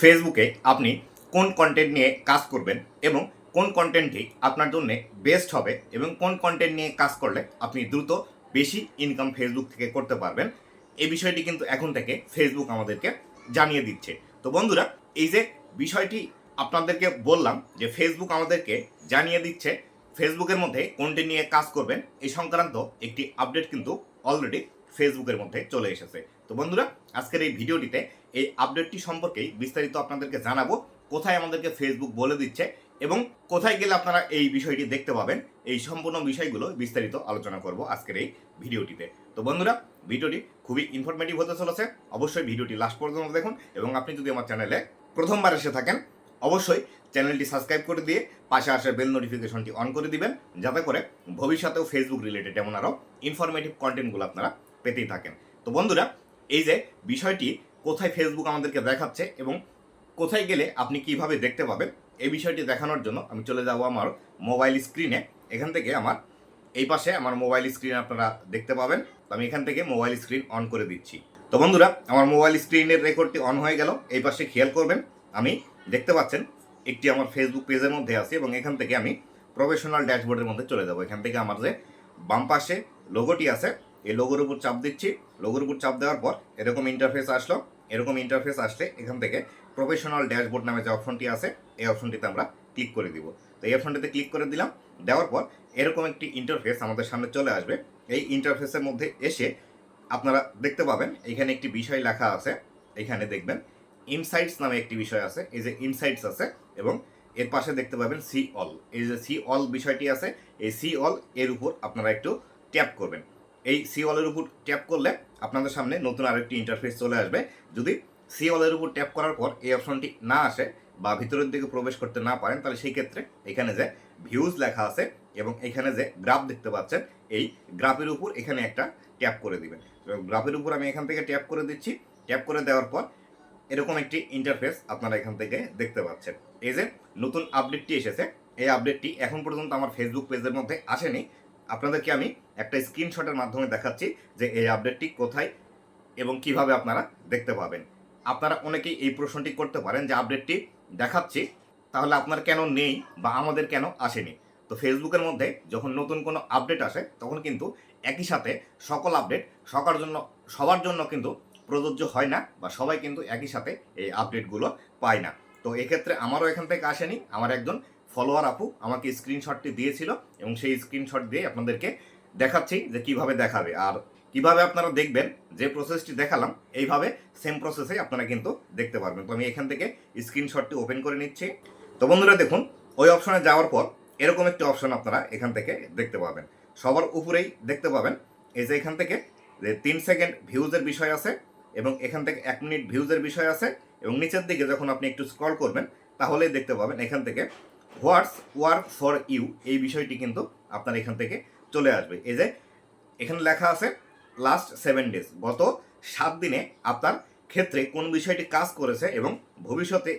ফেসবুকে আপনি কোন কন্টেন্ট নিয়ে কাজ করবেন এবং কোন কন্টেন্টটি আপনার জন্য বেস্ট হবে এবং কোন কন্টেন্ট নিয়ে কাজ করলে আপনি দ্রুত বেশি ইনকাম ফেসবুক থেকে করতে পারবেন এই বিষয়টি কিন্তু এখন থেকে ফেসবুক আমাদেরকে জানিয়ে দিচ্ছে। তো বন্ধুরা, এই যে বিষয়টি আপনাদেরকে বললাম যে ফেসবুক আমাদেরকে জানিয়ে দিচ্ছে ফেসবুকের মধ্যে কোনটি নিয়ে কাজ করবেন, এই সংক্রান্ত একটি আপডেট কিন্তু অলরেডি ফেসবুকের মধ্যে চলে এসেছে। তো বন্ধুরা, আজকের এই ভিডিওটিতে এই আপডেটটি সম্পর্কেই বিস্তারিত আপনাদেরকে জানাব, কোথায় আমাদেরকে ফেসবুক বলে দিচ্ছে এবং কোথায় গেলে আপনারা এই বিষয়টি দেখতে পাবেন, এই সম্পূর্ণ বিষয়গুলো বিস্তারিত আলোচনা করব আজকের এই ভিডিওটিতে। তো বন্ধুরা, ভিডিওটি খুবই ইনফরমেটিভ হতে চলেছে, অবশ্যই ভিডিওটি লাস্ট পর্যন্ত দেখুন এবং আপনি যদি আমার চ্যানেলে প্রথমবার এসে থাকেন, অবশ্যই চ্যানেলটি সাবস্ক্রাইব করে দিয়ে পাশে আসা বেল নোটিফিকেশনটি অন করে দিবেন, যাতে করে ভবিষ্যতেও ফেসবুক রিলেটেড এমন আরও ইনফরমেটিভ কন্টেন্টগুলো আপনারা পেতেই থাকেন। তো বন্ধুরা, এই যে বিষয়টি কোথায় ফেসবুক আমাদেরকে দেখাচ্ছে এবং কোথায় গেলে আপনি কীভাবে দেখতে পাবেন, এই বিষয়টি দেখানোর জন্য আমি চলে যাব আমার মোবাইল স্ক্রিনে এখান থেকে আমার, এই পাশে আমার মোবাইল স্ক্রিন আপনারা দেখতে পাবেন। তো আমি এখান থেকে মোবাইল স্ক্রিন অন করে দিচ্ছি। তো বন্ধুরা, আমার মোবাইল স্ক্রিনের রেকর্ডটি অন হয়ে গেল। এই পাশে খেয়াল করবেন, আমি দেখতে পাচ্ছেন, একটি আমার ফেসবুক পেজের মধ্যে আছি এবং এখান থেকে আমি প্রফেশনাল ড্যাশবোর্ডের মধ্যে চলে যাব। এখান থেকে আমার যে বাম পাশে লোগোটি আছে, এই লোগোর উপর চাপ দিচ্ছি। লোগোর উপর চাপ দেওয়ার পর এরকম ইন্টারফেস আসলো। এরকম ইন্টারফেস আসলে এখান থেকে প্রফেশনাল ড্যাশবোর্ড নামে যে অপশনটি আছে, এই অপশনটিতে আমরা ক্লিক করে দিব। তো এই অপশনটিতে ক্লিক করে দিলাম, দেওয়ার পর এরকম একটি ইন্টারফেস আমাদের সামনে চলে আসবে। এই ইন্টারফেসের মধ্যে এসে আপনারা দেখতে পাবেন, এখানে একটি বিষয় লেখা আছে, এখানে দেখবেন ইনসাইটস নামে একটি বিষয় আছে, এই যে ইনসাইটস আছে এবং এর পাশে দেখতে পাবেন সি অল এই যে সি অল বিষয়টি আছে, এই সি অল এর উপর আপনারা একটু ট্যাপ করবেন। এই সি অলের উপর ট্যাপ করলে আপনাদের সামনে নতুন আরেকটি ইন্টারফেস চলে আসবে। যদি সি অলের উপর ট্যাপ করার পর এই অপশনটি না আসে বা ভিতরের দিকে প্রবেশ করতে না পারেন, তাহলে সেই ক্ষেত্রে এখানে যে ভিউজ লেখা আছে এবং এখানে যে গ্রাফ দেখতে পাচ্ছেন, এই গ্রাফের উপর এখানে একটা ট্যাপ করে দিবেন। গ্রাফের উপর আমি এখান থেকে ট্যাপ করে দিচ্ছি। ট্যাপ করে দেওয়ার পর এরকম একটি ইন্টারফেস আপনারা এখান থেকে দেখতে পাচ্ছেন। এই যে নতুন আপডেটটি এসেছে, এই আপডেটটি এখন পর্যন্ত আমার ফেসবুক পেজের মধ্যে আসেনি। আপনাদেরকে আমি একটা স্ক্রিনশটের মাধ্যমে দেখাচ্ছি যে এই আপডেটটি কোথায় এবং কীভাবে আপনারা দেখতে পাবেন। আপনারা অনেকেই এই প্রশ্নটি করতে পারেন যে আপডেটটি দেখাচ্ছি, তাহলে আপনার কেন নেই বা আমাদের কেন আসেনি? তো ফেসবুকের মধ্যে যখন নতুন কোনো আপডেট আসে, তখন কিন্তু একই সাথে সকল আপডেট সবার জন্য সবার জন্য কিন্তু প্রযোজ্য হয় না বা সবাই কিন্তু একই সাথে এই আপডেটগুলো পায় না। তো এক্ষেত্রে আমারও এখান থেকে আসেনি। আমার একজন ফলোয়ার আপু আমাকে স্ক্রিনশটটি দিয়েছিল এবং সেই স্ক্রিনশট দিয়ে আপনাদেরকে দেখাচ্ছি যে কীভাবে দেখাবে। আর কীভাবে আপনারা দেখবেন যে প্রসেসটি দেখালাম, এইভাবে সেম প্রসেসে আপনারা কিন্তু দেখতে পারবেন। তো আমি এখান থেকে স্ক্রিনশটটি ওপেন করে নিচ্ছি। তো বন্ধুরা দেখুন, ওই অপশনে যাওয়ার পর এরকম একটি অপশন আপনারা এখান থেকে দেখতে পাবেন। সবার উপরেই দেখতে পাবেন, এই যে এখান থেকে যে তিন সেকেন্ড ভিউজের বিষয় আছে এবং এখান থেকে এক মিনিট ভিউজের বিষয় আছে এবং নিচের দিকে যখন আপনি একটু স্ক্রল করবেন, তাহলেই দেখতে পাবেন এখান থেকে হোয়াটস ওয়ার্ক ফর ইউ এই বিষয়টি কিন্তু আপনার এখান থেকে চলে আসবে। এই যে, এখানে লেখা আছে লাস্ট সেভেন ডেজ গত সাত দিনে আপনার ক্ষেত্রে কোন বিষয়টি কাজ করেছে এবং ভবিষ্যতে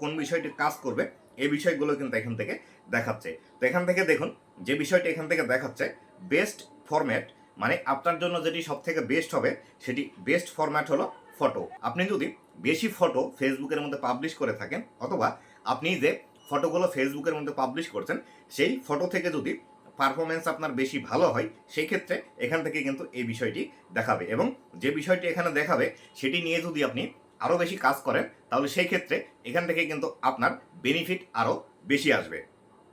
কোন বিষয়টি কাজ করবে, এই বিষয়গুলো কিন্তু এখান থেকে দেখাচ্ছে। তো এখান থেকে দেখুন, যে বিষয়টি এখান থেকে দেখাচ্ছে বেস্ট ফরম্যাট মানে আপনার জন্য যেটি সব থেকে বেস্ট হবে, সেটি বেস্ট ফরম্যাট হলো ফটো আপনি যদি বেশি ফটো ফেসবুকের মধ্যে পাবলিশ করে থাকেন, অথবা আপনি যে ফটোগুলো ফেসবুকের মধ্যে পাবলিশ করছেন, সেই ফটো থেকে যদি পারফরমেন্স আপনার বেশি ভালো হয়, সেই ক্ষেত্রে এখান থেকে কিন্তু এই বিষয়টি দেখাবে এবং যে বিষয়টি এখানে দেখাবে, সেটি নিয়ে যদি আপনি আরও বেশি কাজ করেন, তাহলে সেই ক্ষেত্রে এখান থেকে কিন্তু আপনার বেনিফিট আরও বেশি আসবে।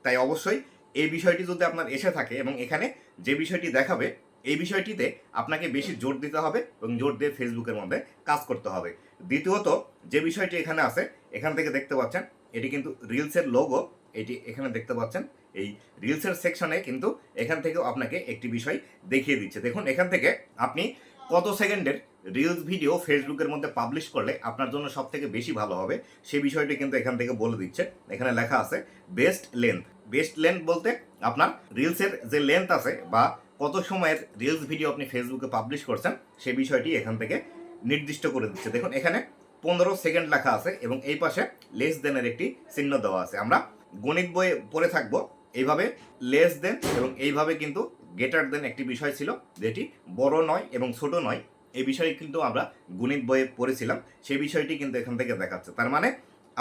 তাই অবশ্যই এই বিষয়টি যদি আপনার এসে থাকে এবং এখানে যে বিষয়টি দেখাবে, এই বিষয়টিতে আপনাকে বেশি জোর দিতে হবে এবং জোর দিয়ে ফেসবুকের মধ্যে কাজ করতে হবে। দ্বিতীয়ত, যে বিষয়টি এখানে আছে, এখান থেকে দেখতে পাচ্ছেন, এটি কিন্তু রিলসের লোগো এটি এখানে দেখতে পাচ্ছেন। এই রিলসের সেকশনে কিন্তু এখান থেকেও আপনাকে একটি বিষয় দেখিয়ে দিচ্ছে। দেখুন, এখান থেকে আপনি কত সেকেন্ডের রিলস ভিডিও ফেসবুকের মধ্যে পাবলিশ করলে আপনার জন্য সব থেকে বেশি ভালো হবে, সে বিষয়টি কিন্তু এখান থেকে বলে দিচ্ছে। এখানে লেখা আছে বেস্ট লেন্থ বেস্ট লেন্থ বলতে আপনার রিলসের যে লেন্থ আছে বা কত সময়ের রিলস ভিডিও আপনি ফেসবুকে পাবলিশ করছেন, সে বিষয়টি এখান থেকে নির্দিষ্ট করে দিচ্ছে। দেখুন, এখানে পনেরো সেকেন্ড লেখা আছে এবং এই পাশে লেস দেনের একটি চিহ্ন দেওয়া আছে। আমরা গণিত বইয়ে পড়ে থাকব এইভাবে লেস দেন এবং এইভাবে কিন্তু গেটার দেন একটি বিষয় ছিল, যেটি বড় নয় এবং ছোট নয়। এই বিষয়ে কিন্তু আমরা গণিত বইয়ে পড়েছিলাম, সেই বিষয়টি কিন্তু এখান থেকে দেখাচ্ছে। তার মানে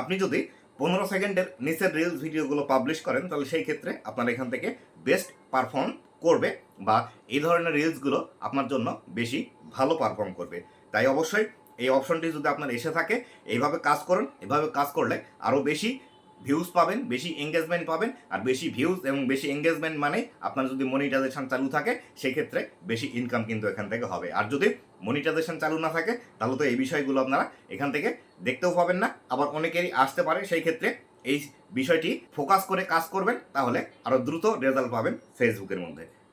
আপনি যদি পনেরো সেকেন্ডের নিচের রিলস ভিডিওগুলো পাবলিশ করেন, তাহলে সেই ক্ষেত্রে আপনার এখান থেকে বেস্ট পারফর্ম করবে বা এই ধরনের রিলসগুলো আপনার জন্য বেশি ভালো পারফর্ম করবে। তাই অবশ্যই এই অপশনটি যদি আপনার এসে থাকে, এইভাবে কাজ করুন এভাবে কাজ করলে আরও বেশি ভিউজ পাবেন, বেশি এঙ্গেজমেন্ট পাবেন, আর বেশি ভিউজ এবং বেশি এঙ্গেজমেন্ট মানে আপনার যদি মনিটাইজেশন চালু থাকে, সেক্ষেত্রে বেশি ইনকাম কিন্তু এখান থেকে হবে। আর যদি মনিটাইজেশন চালু না থাকে, তাহলে তো এই বিষয়গুলো আপনারা এখান থেকে দেখতেও পাবেন না। আবার অনেকেরই আসতে পারে, সেই ক্ষেত্রে এই বিষয়টি ফোকাস করে কাজ করবেন, তাহলে আরও দ্রুত রেজাল্ট পাবেন ফেসবুকের মধ্যে।